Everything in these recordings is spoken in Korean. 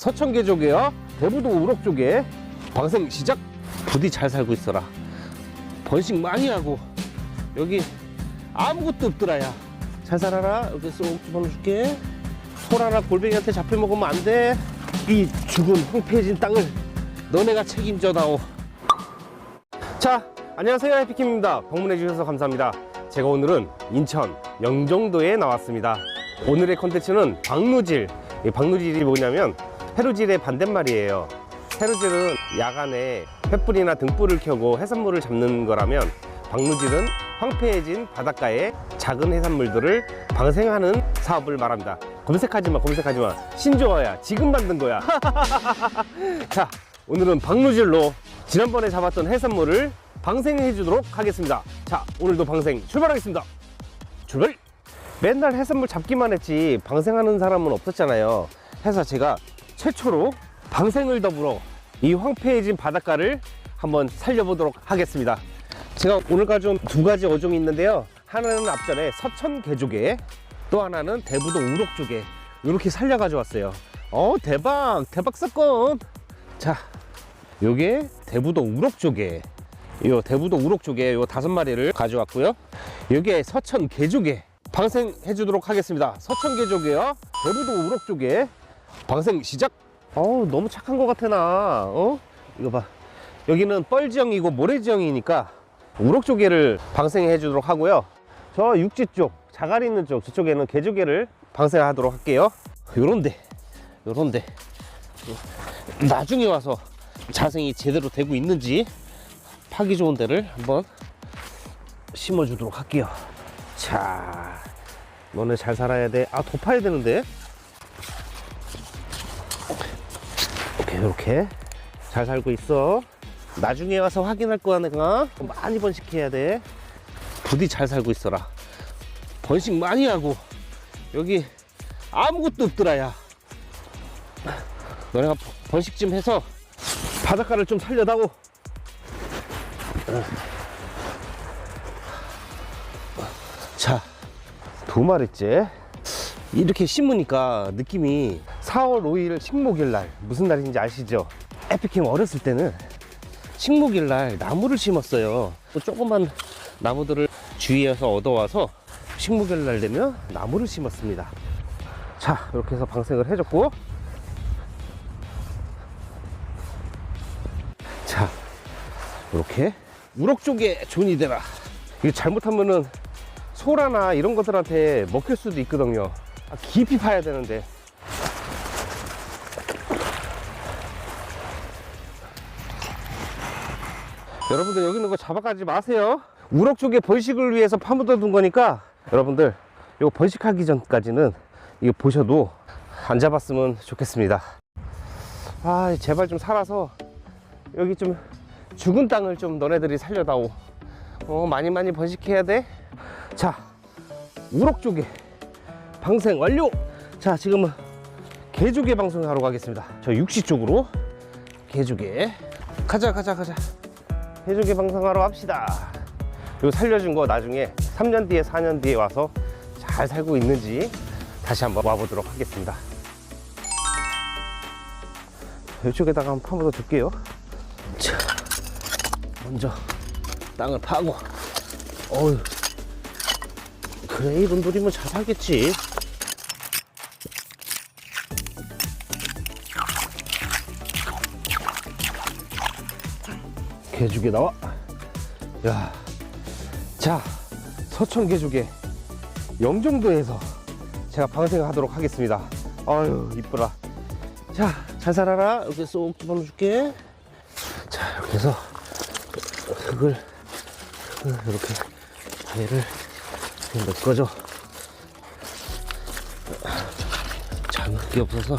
서천계족이요. 대부도 우럭 쪽에. 방생 시작. 부디 잘 살고 있어라. 번식 많이 하고. 여기 아무것도 없더라 야 잘 살아라. 이렇게 쏙 집어넣어줄게. 솔 하나 골뱅이한테 잡혀 먹으면 안돼이 죽은 황폐해진 땅을 너네가 책임져 다오. 자 안녕하세요. 해피킴입니다. 방문해 주셔서 감사합니다. 제가 오늘은 인천 영종도에 나왔습니다. 오늘의 컨텐츠는 방루질. 이 방루질이 뭐냐면 해루질의 반대말이에요. 해루질은 야간에 횃불이나 등불을 켜고 해산물을 잡는 거라면 방루질은 황폐해진 바닷가의 작은 해산물들을 방생하는 사업을 말합니다. 검색하지마 검색하지마. 신조어야. 지금 만든 거야. 자 오늘은 방루질로 지난번에 잡았던 해산물을 방생해 주도록 하겠습니다. 자 오늘도 방생 출발하겠습니다. 출발! 맨날 해산물 잡기만 했지 방생하는 사람은 없었잖아요. 해서 제가 최초로 방생을 더불어 이 황폐해진 바닷가를 한번 살려보도록 하겠습니다. 제가 오늘 가져온 두 가지 어종이 있는데요. 하나는 앞전에 서천 개조개 또 하나는 대부도 우럭 조개 이렇게 살려 가져왔어요. 어 대박! 대박 사건! 자 요게 대부도 우럭 조개 요 대부도 우럭 조개 요 다섯 마리를 가져왔고요. 요게 서천 개조개 방생해 주도록 하겠습니다. 서천 개조개요. 대부도 우럭 조개 방생 시작? 어우 너무 착한 것 같아 나. 어? 이거 봐. 여기는 뻘지형이고 모래지형이니까 우럭 조개를 방생해 주도록 하고요. 저 육지 쪽 자갈 있는 쪽 저쪽에는 개조개를 방생하도록 할게요. 요런데 요런데. 나중에 와서 자생이 제대로 되고 있는지 파기 좋은 데를 한번 심어 주도록 할게요. 자 너네 잘 살아야 돼아 덮어야 되는데 이렇게 이렇게. 잘 살고 있어. 나중에 와서 확인할 거야 내가 많이 번식해야 돼. 부디 잘 살고 있어라. 번식 많이 하고 여기 아무것도 없더라 야. 너네가 번- 번식 좀 해서 바닷가를 좀 살려다오. 자두 마리째. 이렇게 심으니까 느낌이 4월 5일 식목일 날 무슨 날인지 아시죠? 에피캠 어렸을 때는 식목일 날 나무를 심었어요. 또 조그만 나무들을 주위에서 얻어와서 식목일 날 되면 나무를 심었습니다. 자, 이렇게 해서 방생을 해줬고. 자, 이렇게 우럭 쪽에 존이 되라. 이거 잘못하면은 소라나 이런 것들한테 먹힐 수도 있거든요. 아, 깊이 파야 되는데. 여러분들 여기 있는 거 잡아가지 마세요. 우럭 쪽에 번식을 위해서 파묻어 둔 거니까 여러분들 이거 번식하기 전까지는 이거 보셔도 안 잡았으면 좋겠습니다. 아 제발 좀 살아서 여기 좀 죽은 땅을 좀 너네들이 살려다오. 어 많이 많이 번식해야 돼. 자 우럭 쪽에 방생 완료. 자 지금은 개조개 방송하러 가겠습니다. 저 육시 쪽으로 개조개 가자 가자 가자. 해조개 방송하러 갑시다. 요 살려준 거 나중에 3년 뒤에 4년 뒤에 와서 잘 살고 있는지 다시 한번 와보도록 하겠습니다. 이쪽에다가 한번 파묻어 줄게요. 자, 먼저 땅을 파고, 어휴, 그래, 이런 돌이면 잘 살겠지. 개조개 나와. 야, 자, 서천 개조개 영종도에서 제가 방생하도록 하겠습니다. 아유, 이쁘라. 자, 잘 살아라. 이렇게 쏙 집어넣어줄게. 자, 이렇게 해서 흙을, 이렇게 얘를 넣어줘. 자극이 없어서.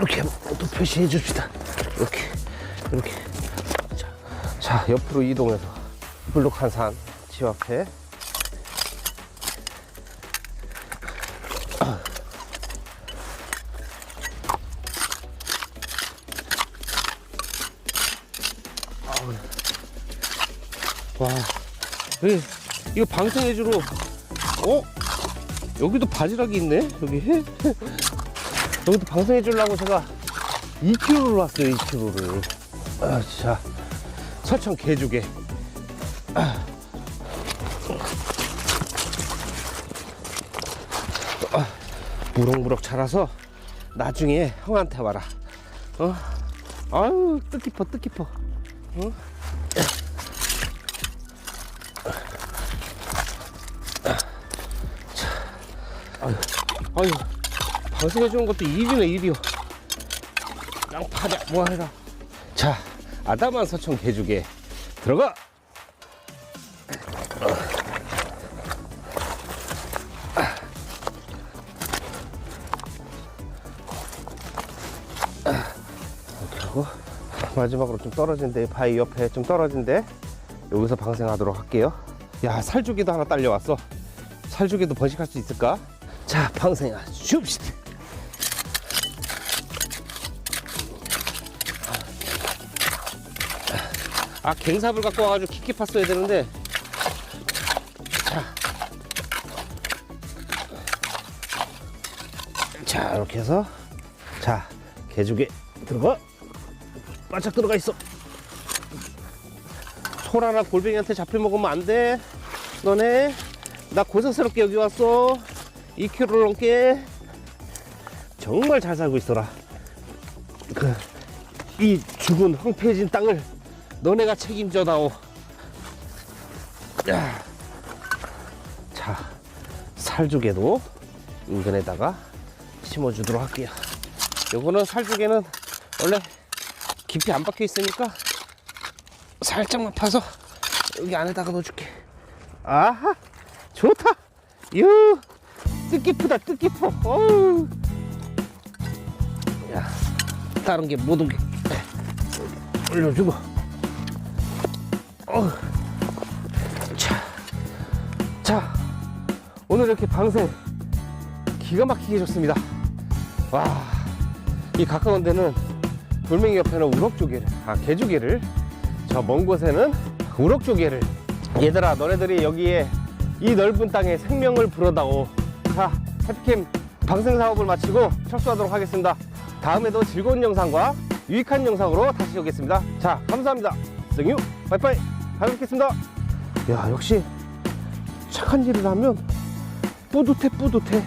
이렇게 또 표시해 줍시다. 이렇게, 이렇게. 자, 자 옆으로 이동해서 블록한 산, 집 앞에. 와, 여기 이거 방생해주러 어? 여기도 바지락이 있네 여기 여기도 방생해주려고 제가 2kg를 왔어요 2kg를 아, 자 개조개 아. 아, 무럭무럭 자라서 나중에 형한테 와라 어? 아유 뜻깊어 뜻깊어 어? 아유, 아유, 방송해주는 것도 일이네, 일이요. 양파냐, 뭐 해라. 자, 아담한 서천 개죽에 들어가! 하고, 마지막으로 좀 떨어진데, 바위 옆에 좀 떨어진데, 여기서 방생하도록 할게요. 야, 살주기도 하나 딸려왔어. 살주기도 번식할 수 있을까? 자, 방생아, 줍시다. 아, 갱삽을 갖고 와가지고 키키 팠어야 되는데. 자. 자, 이렇게 해서. 자, 개죽에 들어가. 바짝 들어가 있어. 소라나 골뱅이한테 잡혀 먹으면 안 돼. 너네. 나 고생스럽게 여기 왔어. 2kg 넘게. 정말 잘 살고 있어라. 그, 이 죽은 황폐해진 땅을 너네가 책임져 다오. 야. 자, 살조개도 인근에다가 심어주도록 할게요. 요거는 살조개는 원래 깊이 안 박혀 있으니까 살짝만 파서 여기 안에다가 넣어줄게. 아하, 좋다. 유, 뜻깊다, 뜻깊어. 어우. 야, 다른 게못 오게 올려주고. 어, 자, 자, 오늘 이렇게 방생 기가 막히게 좋습니다. 와, 이 가까운 데는 돌멩이 옆에는 우럭조개를, 아, 개조개를, 저 먼 곳에는 우럭조개를. 얘들아, 너네들이 여기에 이 넓은 땅에 생명을 불어다오. 자, 해피캠 방생 사업을 마치고 철수하도록 하겠습니다. 다음에도 즐거운 영상과 유익한 영상으로 다시 오겠습니다. 자, 감사합니다. 생유, 빠이빠이. 잘 뵙겠습니다. 야, 역시 착한 일을 하면 뿌듯해, 뿌듯해.